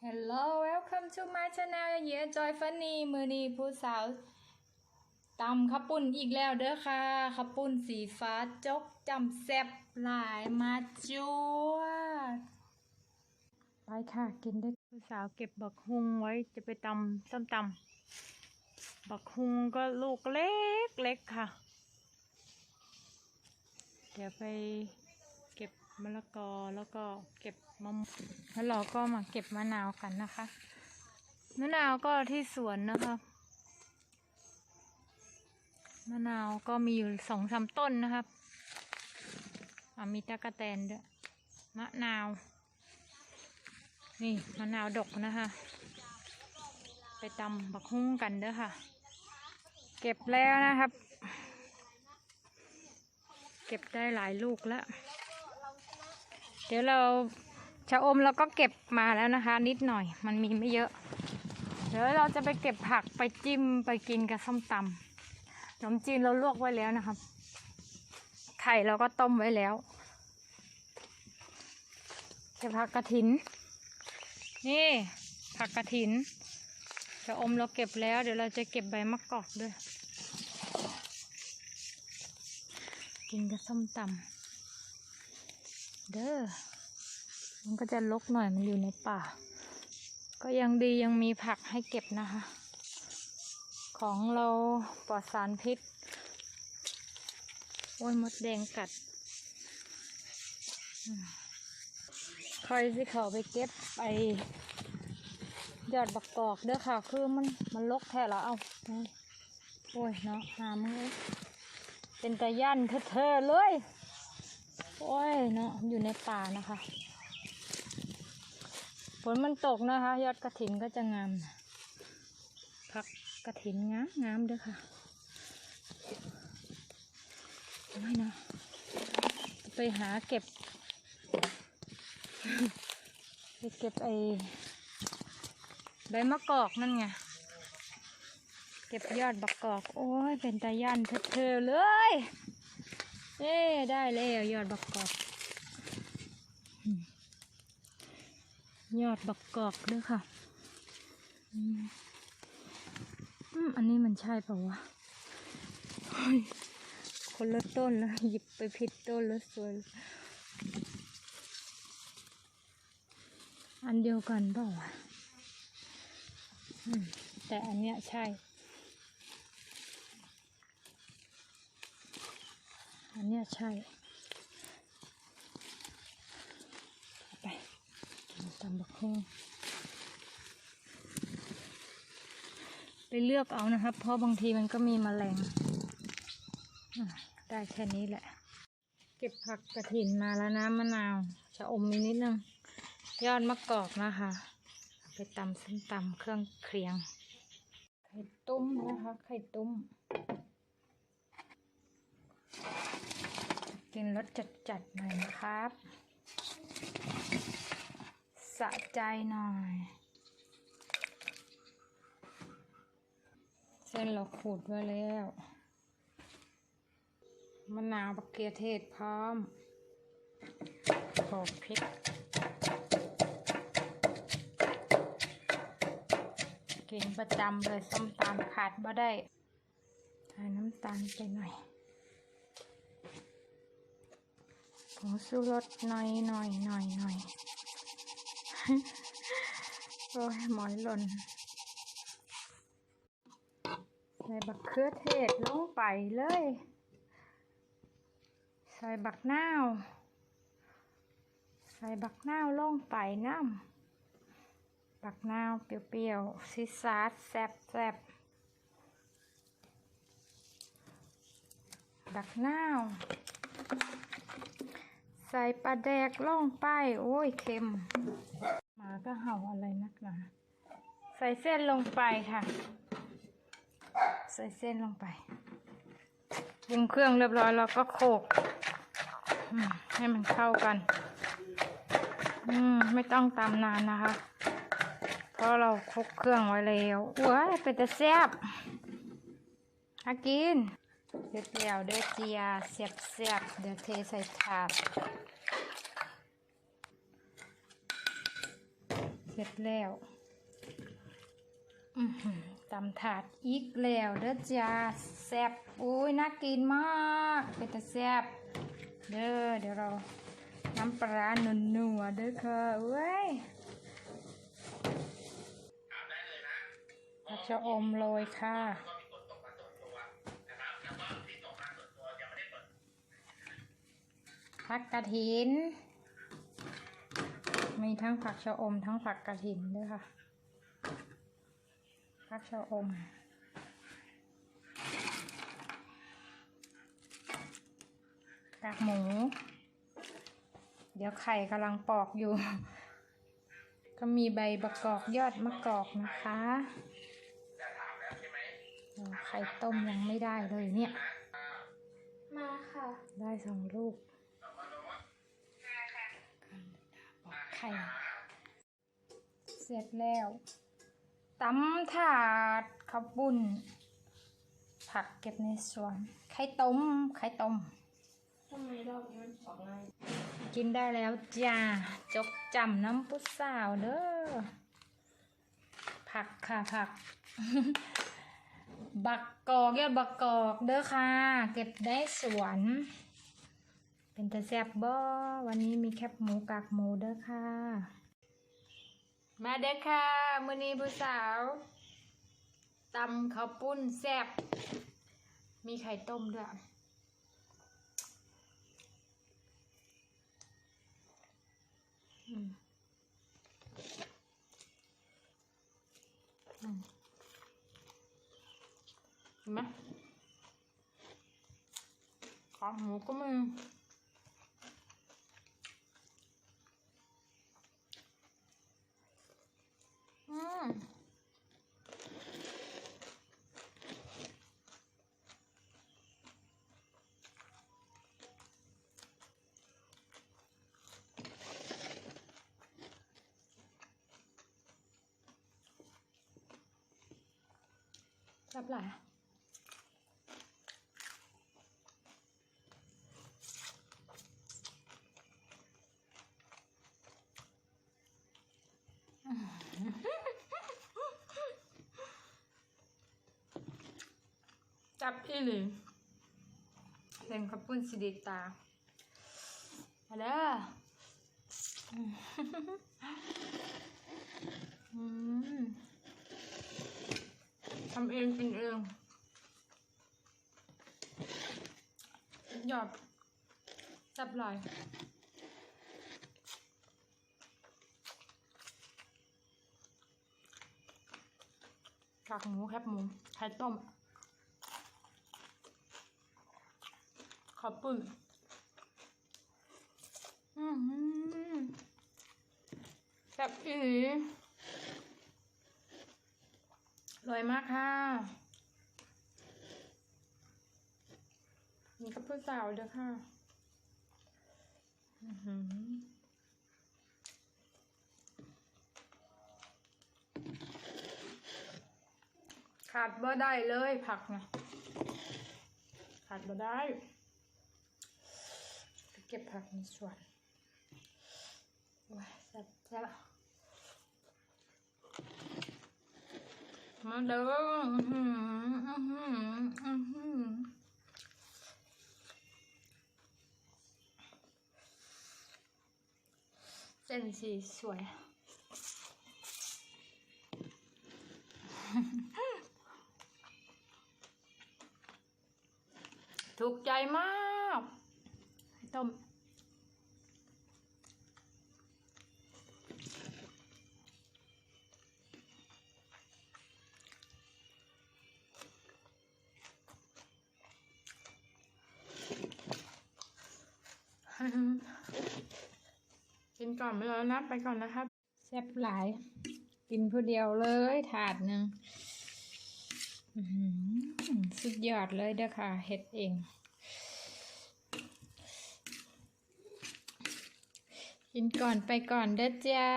Hello welcome to my channel เย่จอยฟันนี่มือนี้ผู้สาวตำข้าวปุ้นอีกแล้วเด้อค่ะข้าวปุ้นสีฟ้าจกจำแซบหลายมาจัวไปค่ะ กินได้ผู้สาวเก็บบักฮุงไว้จะไปตำส้มตำบักฮุงก็ลูกเล็กเล็กค่ะ เดี๋ยวไป มะละกอแล้วก็เก็บมะม่วงแล้วเราก็มาเก็บมะนาวกันนะคะมะนาวก็ที่สวนนะคะมะนาวก็มีอยู่สองสามต้นนะครับมีตะกะแตนด้วยมะนาว นี่มะนาวดกนะคะ ไปตำบักฮุ้งกันเด้อค่ะ เก็บแล้วนะครับ เก็บได้หลายลูกแล้ว เดี๋ยวเราชะอมเราก็เก็บมาแล้วนะคะ นิดหน่อย มันมีไม่เยอะ เดี๋ยวเราจะไปเก็บผักไปจิ้มไปกินกับส้มตำขนมจีนเราลวกไว้แล้วนะครับ ไข่เราก็ต้มไว้แล้วเก็บผักกระถิน นี่ ผักกระถินชะอมเราเก็บแล้ว เดี๋ยวเราจะเก็บใบมะกอกด้วย กินกับส้มตำ เด้อ มันก็จะลกหน่อยมันอยู่ในป่า ก็ยังดียังมีผักให้เก็บนะคะ ของเราปลอดสารพิษ โอ้ยมดแดงกัด คอยสิเขาไปเก็บไปยอดบักกอกเด้อค่ะ คือมันมันลกแท้แล้วเอานี่โอ้ยเนาะหามือเป็นตะยันเธอเลย โอ้ยเนาะอยู่ในป่านะคะฝนมันตกนะคะ ยอดกระถินก็จะงามผักกระถินงามงามเด้อค่ะไม่เนาะไปหาเก็บ ไปเก็บไอ้ใบมะกอกนั่นไงเก็บยอดบักกอก โอ้ย เป็นตายันเธอๆเลย เอ้ได้แล้วยอดบักกอกยอดบักกอกด้วยค่ะอืมอันนี้มันใช่เปล่าวะคนละต้นแล้วหยิบไปผิดต้นแล้วสวยอันเดียวกันเปล่าวะแต่อันเนี้ยใช่ อันนี้ใช่ไปตำบักหุ่งไปเลือกเอานะครับ เพราะบางทีมันก็มีแมลงได้แค่นี้แหละ เก็บผักกระถินมาแล้วนะมะนาวชะอมมีนิดนึง ยอดมะกอกนะคะ ไปตำส้มตำเครื่องเคียง ไข่ตุ้มนะคะ ไข่ตุ้ม กินรสจัดๆหน่อยนะครับ สะใจหน่อย เส้นเราขูดไว้แล้วมะนาวบักเกียเทศพร้อมโขลกพริกกินประจำเลยส้มตำขาดบ่ได้ใส่น้ำตาลไปหน่อย ผงชูรสหน่อยหน่อยหน่อยหน่อยโอ้ยหมอยหล่นใส่บักเขือเทศลงไปเลย ใส่บักนาวใส่บักนาวลงไปน้ำบักนาวเปรี้ยวๆซิซาดแซ่บแซ่บบักนาว ใส่ปลาแดกล่องไป โอ้ยเค็ม หมาก็เห่าอะไรนักหนาใส่เส้นลงไปค่ะ ใส่เส้นลงไปปรุงเครื่องเรียบร้อยแล้วก็โขกให้มันเข้ากัน อืม ไม่ต้องตำนานนะคะ เพราะเราคลุกเครื่องไว้แล้วว้าเป็นแต่แซ่บอากิน เด็ดแล้วเด้อเจียเสียบเสียบเดี๋ยวเทใส่ถาดร็จแล้วอือหือตำถาดอีกแล้วเด้อจ้าแซ่บอุ้ยน่ากินมากเป็นแต่แซ่บเด้อเดี๋ยวเราน้ำปลาร้าหนัวๆเด้อค่ะเว้ยผักชะอมโรยค่ะ ผักกระถิน มีทั้งผักชะอมทั้งผักกระถินด้วยค่ะ ผักชะอม กากหมู เดี๋ยวไข่กำลังปอกอยู่ ก็มีใบบักกอกยอดมะกอกนะคะโอ้ไข่ต้มยังไม่ได้เลยเนี่ย มาค่ะ ได้สองลูก ไข่ เสร็จแล้วตำถาดข้าวปุ้นผักเก็บในสวน ไข่ต้ม ไข่ต้มทำไมรอบนี้มันของง่ายกินได้แล้วจ้า จกจำน้ำพุสาวเด้อ ผักค่ะผัก บักกอกยอดบักกอกเด้อค่ะ เก็บได้สวน เป็นตะแซบบ่วันนี้มีแคบหมูกากหมูเด้อค่ะ มาเด้อค่ะมื้อนี้ผู้สาวตำข้าวปุ้นแซบมีไข่ต้มด้วยอืมอืมเห็นไหมขาหมูก็มีอืม รับหลายจับอีหลีเล่นขับปุ้นสิเดตามาเด้ออืม ทำเองกินเองหยอดจับหลายกากหมูแคบหมูไข่ต้มขอบปุ่นอือหือแซ่บอีหลีอ ร่อยมากค่ะ นี่กับผู้สาวเด้อค่ะอือหือขาดบ่ได้เลยผักนะขาดบ่ได้เก็บผักในสวนว้ายแซ่บ แซ่บมาเด้ออื้อหืออื้อหืออื้อหือ เส้นสีสวย ถูกใจมากต้ม กินก่อนไปแล้วนะไปก่อนนะครับแซ่บหลาย กินผู้เดียวเลยถาดหนึ่งสุดยอดเลยเด้อค่ะเฮ็ดเอง กินก่อนไปก่อนเด้อจ้า